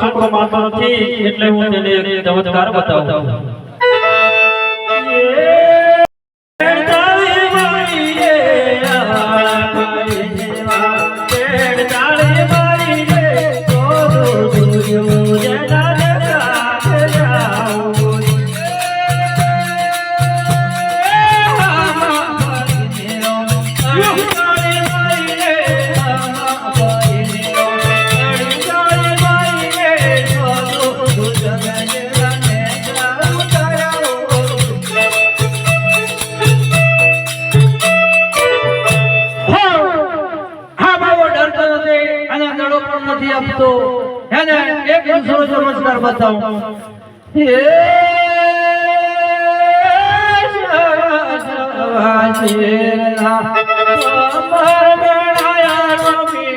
પાછો પડો નથી એટલે હું તેને ચમત્કાર બતાવું. પર બતાવું હે શિરા અમર